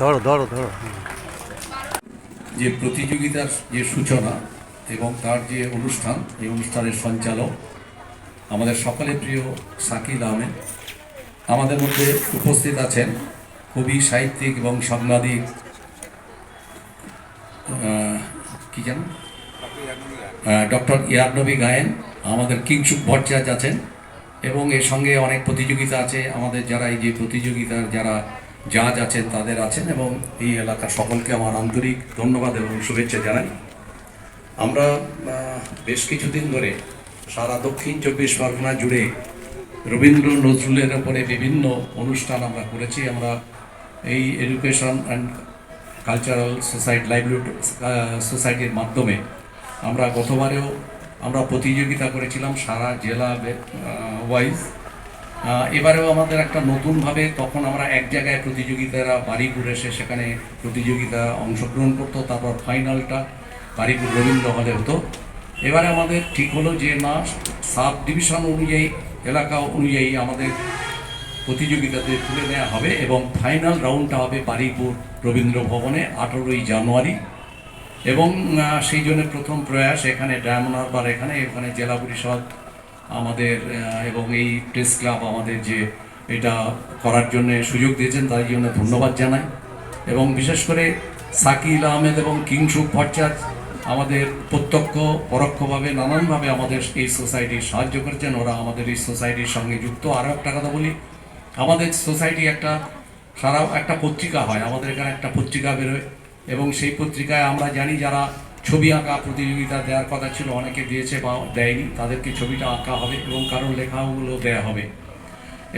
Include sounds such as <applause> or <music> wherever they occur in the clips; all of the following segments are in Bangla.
ধরো ধরো ধরো। যে প্রতিযোগিতার যে সূচনা এবং তার যে অনুষ্ঠান, এই অনুষ্ঠানের সঞ্চালক আমাদের সকলের প্রিয় শাকিল আহমেদ। আমাদের মধ্যে উপস্থিত আছেন কবি, সাহিত্যিক এবং সাংবাদিক কি জান ডক্টর ইয়ারনবী গায়েন, আমাদের কিংসুক ভট্টাচার্য আছেন এবং এর সঙ্গে অনেক প্রতিযোগিতা আছে। আমাদের যারা এই যে প্রতিযোগিতার যারা জাজ আছেন তাদের আছেন এবং এই এলাকার সকলকে আমার আন্তরিক ধন্যবাদ এবং শুভেচ্ছা জানাই। আমরা বেশ কিছুদিন ধরে সারা দক্ষিণ চব্বিশ পরগনা জুড়ে রবীন্দ্র নজরুলের ওপরে বিভিন্ন অনুষ্ঠান আমরা করেছি। আমরা এই education and cultural society livelihood সোসাইটির মাধ্যমে আমরা গতবারেও আমরা প্রতিযোগিতা করেছিলাম সারা জেলা ওয়াইজ এবারেও আমাদের একটা নতুনভাবে তখন আমরা এক জায়গায় প্রতিযোগিতারা বাড়িপুর এসে সেখানে প্রতিযোগিতা অংশগ্রহণ করতো, তারপর ফাইনালটা বাড়িপুর রবীন্দ্র হলে হতো। এবারে আমাদের ঠিক হলো যে, না, সাব ডিভিশন অনুযায়ী, এলাকা অনুযায়ী আমাদের প্রতিযোগিতাতে তুলে নেওয়া হবে এবং ফাইনাল রাউন্ডটা হবে বারুইপুর রবীন্দ্র ভবনে আঠেরোই জানুয়ারি। এবং সেই জন্য প্রথম প্রয়াস এখানে ডায়মন্ড হারবার, এখানে এখানে জেলা পরিষদ আমাদের এবং এই প্রেস ক্লাব আমাদের যে এটা করার জন্য সুযোগ দিয়েছেন, তাই জন্য ধন্যবাদ জানাই। এবং বিশেষ করে সাকিল আহমেদ এবং কিংসুক ভট্টাচার্য আমাদের প্রত্যক্ষ, পরোক্ষভাবে, নানানভাবে আমাদের এই সোসাইটির সাহায্য করছেন। ওরা আমাদের এই সোসাইটির সঙ্গে যুক্ত। আরও একটা কথা বলি, আমাদের সোসাইটি একটা সারা একটা পত্রিকা হয়। আমাদের এখানে একটা পত্রিকা বেরোয় এবং সেই পত্রিকায় আমরা জানি যারা ছবি আঁকা প্রতিযোগিতা দেওয়ার কথা ছিল, অনেকে দিয়েছে বা দেয়নি, তাদেরকে ছবিটা আঁকা হবে এবং কারোর লেখাগুলো দেয়া হবে।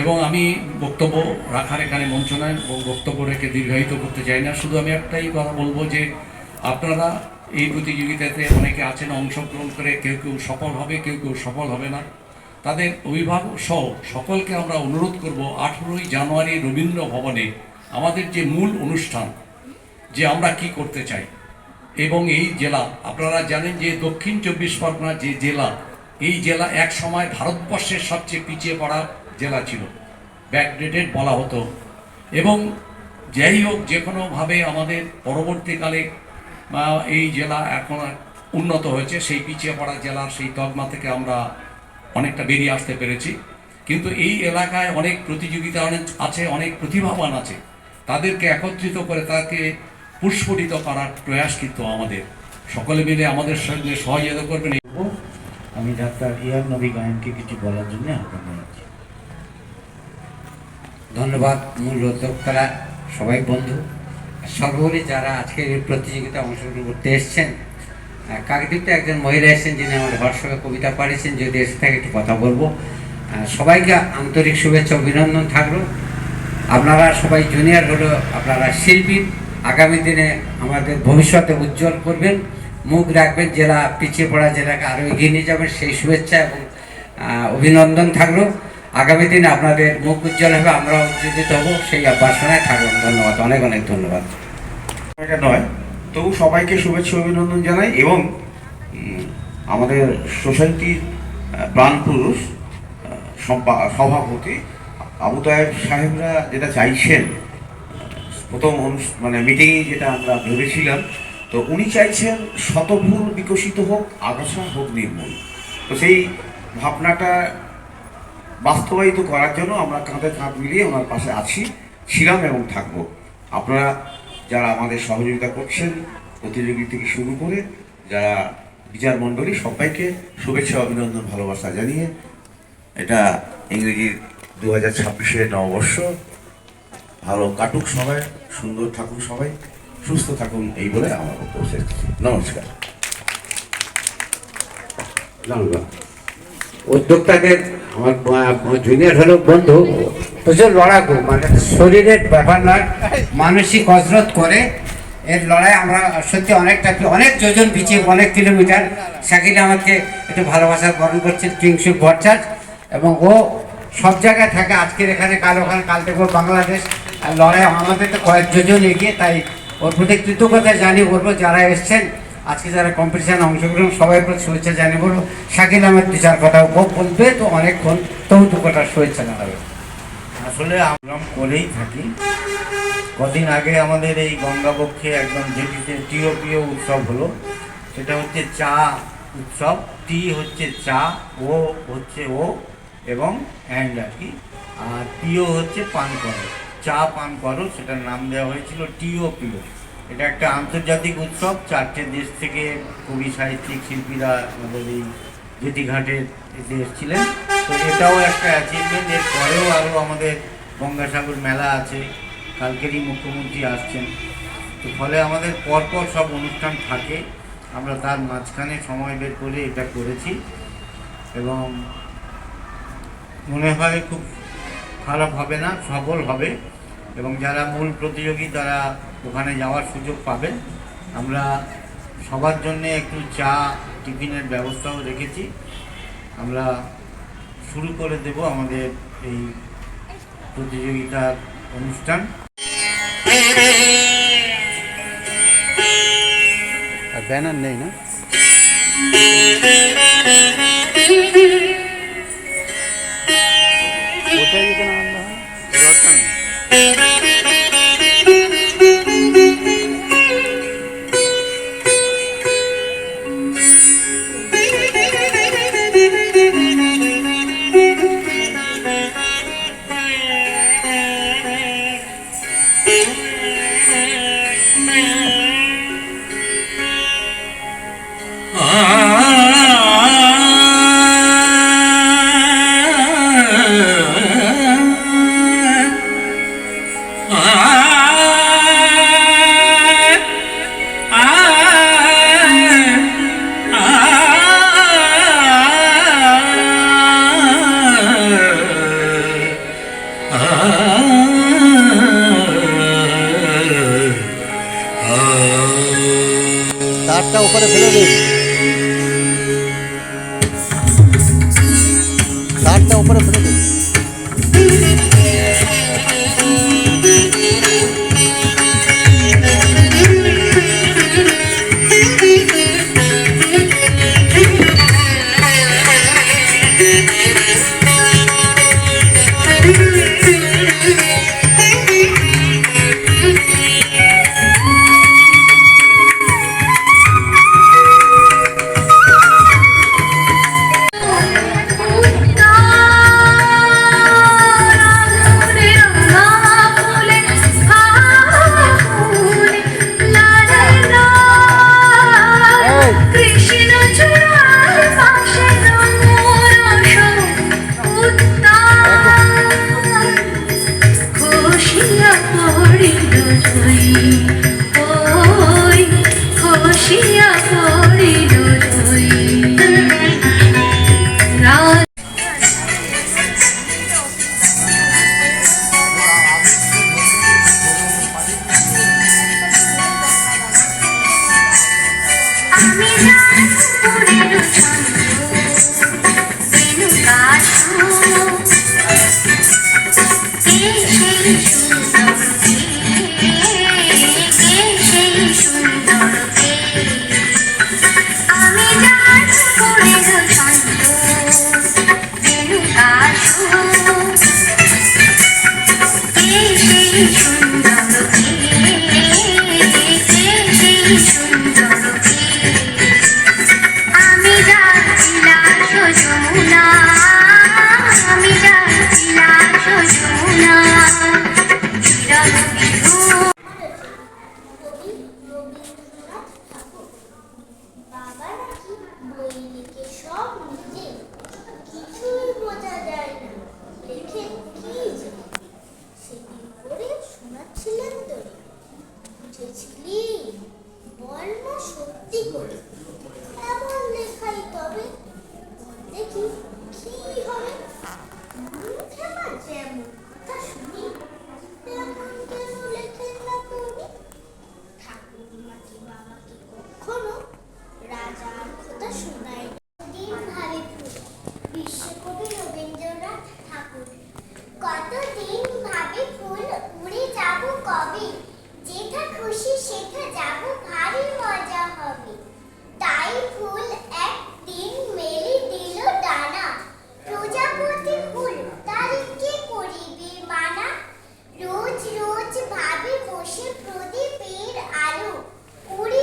এবং আমি বক্তব্য রাখার এখানে মঞ্চ নয়, এবং বক্তব্য রেখে দীর্ঘায়িত করতে চাই না। শুধু আমি একটাই কথা বলব যে, আপনারা এই প্রতিযোগিতাতে অনেকে আছেন, অংশগ্রহণ করে কেউ কেউ সফল হবে, কেউ কেউ সফল হবে না। তাদের অভিভাবক সহ সকলকে আমরা অনুরোধ করব, আঠেরোই জানুয়ারি রবীন্দ্র ভবনে আমাদের যে মূল অনুষ্ঠান, যে আমরা কি করতে চাই এবং এই জেলা, আপনারা জানেন যে দক্ষিণ চব্বিশ পরগনা যে জেলা, এই জেলা এক সময় ভারতবর্ষের সবচেয়ে পিছিয়ে পড়া জেলা ছিল। ব্যাকডেটেড বলা হতো। এবং যাই হোক, যে কোনোভাবে আমাদের পরবর্তীকালে এই জেলা এখন উন্নত হয়েছে, সেই পিছিয়ে পড়া জেলার সেই তকমা থেকে আমরা অনেকটা বেরিয়ে আসতে পেরেছি। কিন্তু এই এলাকায় অনেক প্রতিযোগিতা অনেক আছে, অনেক প্রতিভাবান আছে। তাদেরকে একত্রিত করে তাকে পুষ্পটিত করার প্রয়াস কিন্তু আমাদের। সকলে মিলে আমাদের সঙ্গে সহযোগিতা করবেন। আমি ডাক্তার ইয়ার নবী গায়নকে কিছু বলার জন্য আহ্বান জানাচ্ছি। ধন্যবাদ মূল উদ্যোক্তারা সবাই বন্ধু। সর্বোপরি যারা আজকের এই প্রতিযোগিতায় অংশগ্রহণ করতে এসছেন কাকদ্বীপতে একজন মহিলা এসেছেন যিনি আমাদের হোয়াটসঅ্যাপে কবিতা পাঠিয়েছেন যদি এসে থাকে একটু কথা বলব। সবাইকে আন্তরিক শুভেচ্ছা অভিনন্দন থাকল। আপনারা সবাই জুনিয়র হলো আপনারা শিল্পী আগামী দিনে আমাদের ভবিষ্যতে উজ্জ্বল করবেন। মুখ রাখবেন, জেলা পিছিয়ে পড়া জেলাকে আরও এগিয়ে নিয়ে যাবেন। সেই শুভেচ্ছা এবং অভিনন্দন থাকল। আগামী দিনে আপনাদের মুখ উজ্জ্বল হবে, আমরাও উজ্জ্বলিত হব। সেই বাসনায় থাকবেন ধন্যবাদ। অনেক অনেক ধন্যবাদ। নয়। তবু সবাইকে শুভেচ্ছা অভিনন্দন জানাই এবং আমাদের সোসাইটির প্রাণপুরুষ সভাপতি আবু তাহেব সাহেবরা যেটা চাইছেন প্রথম মানে মিটিংয়ে যেটা আমরা ভেবেছিলাম, তো উনি চাইছেন শতভুল বিকশিত হোক আগাছা হোক নির্মূল। তো সেই ভাবনাটা বাস্তবায়িত করার জন্য আমরা কাঁধে কাঁধ মিলিয়ে ওনার পাশে আছি, ছিলাম এবং থাকব। আপনারা যারা আমাদের সহযোগিতা করছেন, প্রতিযোগী থেকে শুরু করে যারা বিচার মণ্ডলী, সবাইকে শুভেচ্ছা, অভিনন্দন, ভালোবাসা জানিয়ে এটা ইংরেজির দু হাজার ছাব্বিশের নববর্ষ। ভালো কাটুক সবাই। সুন্দর থাকুন সবাই, সুস্থ থাকুন এই বলে আমার বক্তব্য শেষ নমস্কার। ধন্যবাদ। আমার জুনিয়র হলো বন্ধু, প্রচুর লড়াকু মানে শরীরের ব্যাপার নয়, মানসিক কসরত করে। এর লড়াই আমরা সত্যি অনেকটা, অনেক যোজন পিছিয়ে, অনেক কিলোমিটার। শাকিল আমাকে একটু ভালোবাসা বরণ করছেন কিংসুক ভট্টাচ এবং ও সব জায়গায় থাকে, আজকের এখানে, কাল ওখানে, কাল ওর বাংলাদেশ। লড়াই আমাদের তো কয়েক যোজন এগিয়ে, তাই ওর প্রতি কৃতজ্ঞতা জানিয়ে বলব, যারা এসছেন, আজকে যারা কম্পিটিশনে অংশগ্রহণ, সবাই প্রতি শুভেচ্ছা জানিয়ে বলব। শাকিল আহমেদ দু চার কথা ও বলবে, তো অনেকক্ষণ তবু দু কটার শুভেচ্ছা জানাবে। আসলে আমরা করেই থাকি। কদিন আগে আমাদের এই গঙ্গাবক্ষে একদম যেটিতে প্রিয় প্রিয় উৎসব হলো, সেটা হচ্ছে চা উৎসব। টি হচ্ছে চা, ও হচ্ছে ও এবং অ্যান্ড আর কি। আর পিও হচ্ছে পান করো। চা পান করো, সেটার নাম দেওয়া হয়েছিল টিও পিও এটা একটা আন্তর্জাতিক উৎসব, চারটে দেশ থেকে কবি, সাহিত্যিক, শিল্পীরা আমাদের এই জেটিঘাটের এতে এসেছিলেন। তো এটাও একটা অ্যাচিভমেন্ট এর পরেও আরও আমাদের গঙ্গাসাগর মেলা আছে, কালকেরই মুখ্যমন্ত্রী আসছেন। তো ফলে আমাদের পরপর সব অনুষ্ঠান থাকে, আমরা তার মাঝখানে সময় বের করে এটা করেছি। এবং মনে হয় খুব খারাপ হবে না সফল হবে। এবং যারা মূল প্রতিযোগী তারা ওখানে যাওয়ার সুযোগ পাবেন আমরা সবার জন্য একটু চা টিফিনের ব্যবস্থাও রেখেছি। আমরা শুরু করে দেব আমাদের এই প্রতিযোগিতার অনুষ্ঠান। আর ব্যানার নেই না? <laughs> Gracias. সেই <laughs> রোজ ভাবি বসে প্রদীপের আলো। উড়ে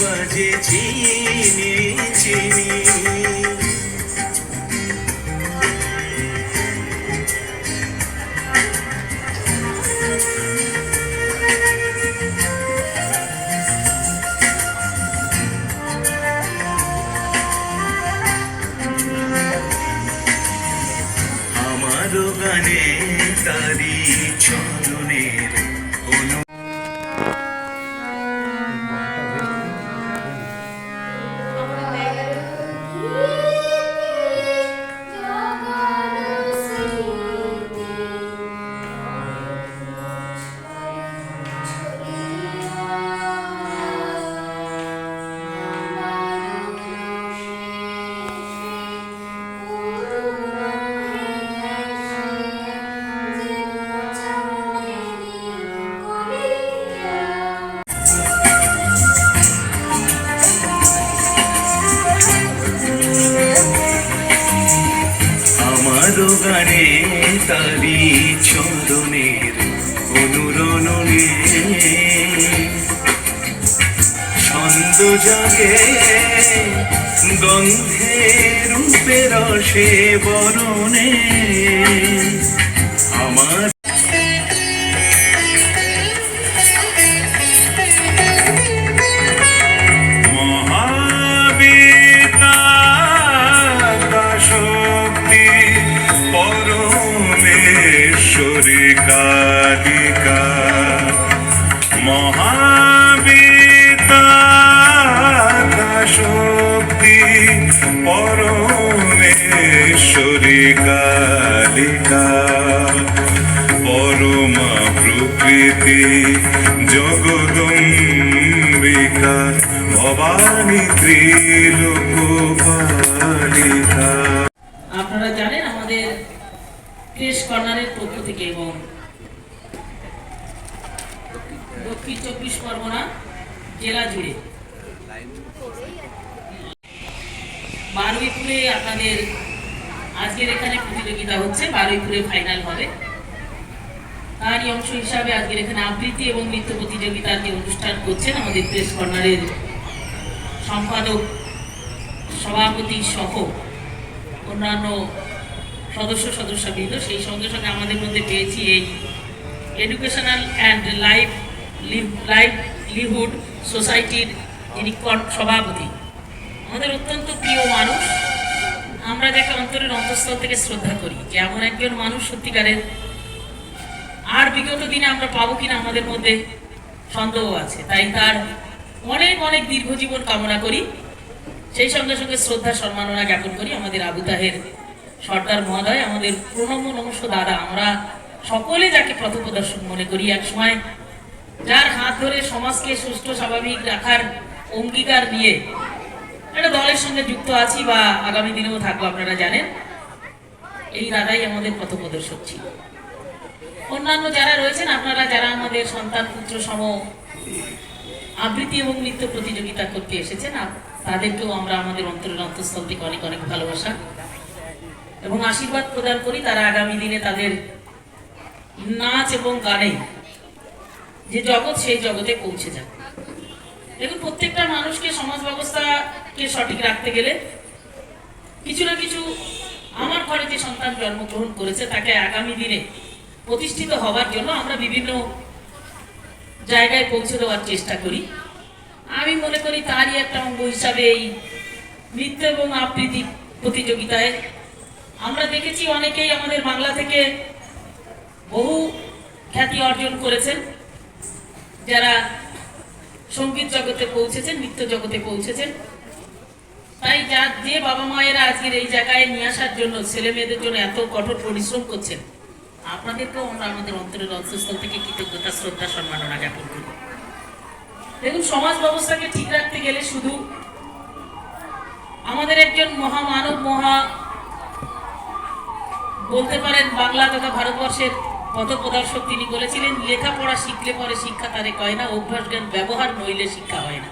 বাজেছি জাগে গন্ধে রূপে রসে বরণে আমার কালিকা। পরমা প্রকৃতি, জগদম্বিকা, ভবানী ত্রিলোকপালিকা। আপনারা জানেন আমাদের প্রেস কর্নারের পক্ষ থেকে এবং দক্ষিণ চব্বিশ পরগনা জেলা জুড়ে। বারুইপুরে আপনাদের আজকের এখানে প্রতিযোগিতা হচ্ছে বারুইপুরে ফাইনাল হবে। তারই অংশ হিসাবে আজকের এখানে আবৃত্তি এবং নৃত্য প্রতিযোগিতার যে অনুষ্ঠান করছেন আমাদের প্রেস কর্নারের সম্পাদক, সভাপতি সহ অন্যান্য সদস্য সদস্যবৃন্দ। সেই সঙ্গে সঙ্গে আমাদের মধ্যে পেয়েছি এই এডুকেশনাল অ্যান্ড লাইফ লাইভলিহুড সোসাইটির যিনি সভাপতি। আমাদের অত্যন্ত প্রিয় মানুষ আমরা যাকে অন্তরের অন্তঃস্থল থেকে শ্রদ্ধা করি, যে এমন একজন মানুষ সত্যিকারের। আর বিগত দিনে আমরা পাবো কিনা আমাদের মধ্যে সন্দেহ আছে। তাই তার অনেক অনেক দীর্ঘজীবন কামনা করি। সেই সঙ্গে সঙ্গে শ্রদ্ধা সম্মাননা জ্ঞাপন করি। আমাদের আবু তাহের সর্দার মহোদয়, আমাদের প্রণম্য নমস্ক দাদা। আমরা সকলে যাকে পথপ্রদর্শক মনে করি এক সময়। যার হাত ধরে সমাজকে সুস্থ স্বাভাবিক রাখার অঙ্গীকার নিয়ে একটা দলের সঙ্গে যুক্ত আছি বা আগামী দিনেও থাকব, আপনারা জানেন। এই দাদাই আমাদের পথপ্রদর্শক ছিল। অন্যান্য যারা রয়েছেন, আপনারা যারা আমাদের সন্তান, পুত্র, সম আবৃত্তি এবং নৃত্য প্রতিযোগিতা করতে এসেছেন তাদেরকেও আমরা আমাদের অন্তরের অন্তঃস্থল থেকে অনেক অনেক ভালোবাসা এবং আশীর্বাদ প্রদান করি। তারা আগামী দিনে তাদের নাচ এবং গানে যে জগৎ, সেই জগতে পৌঁছে যাবে। দেখুন, প্রত্যেকটা মানুষকে সমাজ ব্যবস্থাকে সঠিক রাখতে গেলে কিছু না কিছু আমার ঘরে যে সন্তান জন্মগ্রহণ করেছে, তাকে আগামী দিনে প্রতিষ্ঠিত হওয়ার জন্য আমরা বিভিন্ন জায়গায় পৌঁছে দেওয়ার চেষ্টা করি। আমি মনে করি তারই একটা অঙ্গ হিসাবে এই নৃত্য এবং আবৃত্তি প্রতিযোগিতায় আমরা দেখেছি অনেকেই আমাদের বাংলা থেকে বহু খ্যাতি অর্জন করেছেন, যারা সংগীত জগতে পৌঁছেছেন, নৃত্য জগতে পৌঁছেছেন। তাই যা যে বাবা মায়েরা আজকের এই জায়গায় নিয়ে আসার জন্য ছেলে মেয়েদের জন্য এত কঠোর পরিশ্রম করছেন, আপনাদেরকেও আমরা আমাদের অন্তরের অন্তঃস্থল থেকে কৃতজ্ঞতা, শ্রদ্ধা, সম্মাননা জ্ঞাপন করি। দেখুন, সমাজ ব্যবস্থাকে ঠিক রাখতে গেলে শুধু আমাদের একজন মহামানব মহা বলতে পারেন বাংলা তথা ভারতবর্ষের পথপ্রদর্শক তিনি বলেছিলেন, লেখাপড়া শিখলে পরে শিক্ষা তারে কয় না অভ্যাস জ্ঞান ব্যবহার নইলে শিক্ষা হয় না।